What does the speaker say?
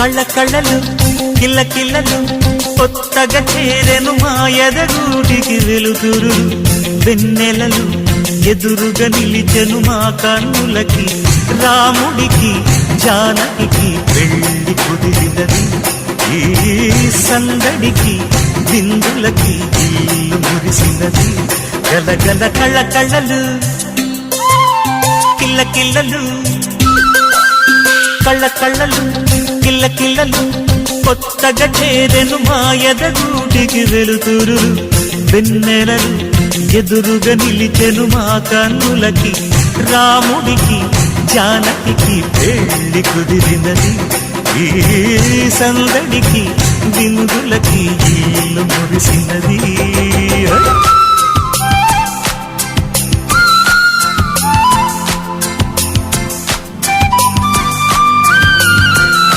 కళ్ళ కళ్ళలు కిల్ల కిల్లలు కొత్తగా చేరెను మా ఎదగూటికి వెలుతురు. వెన్నెలలు ఎదురుగా నిలిచెను మా కన్నులకి రాముడికి జానకి వెళ్ళి కుదిరినది ఈ సందడికి బిందులకి ఇల్లు మురిసినది. గలగల కళ్ళ కళ్ళలు కిల్ల కిల్లలు కళ్ళ కళ్ళలు కిల్ల కిల్లలు కొత్తగా చేరెను మా ఎదగూటికి వెలుతురు. వెన్నెలలు ఎదురుగా నిలిచెను మా కన్నులకి రాముడికి జానకి పెళ్ళి కుదిరినది. ఈ సందడికి బిందులకి ఇల్లు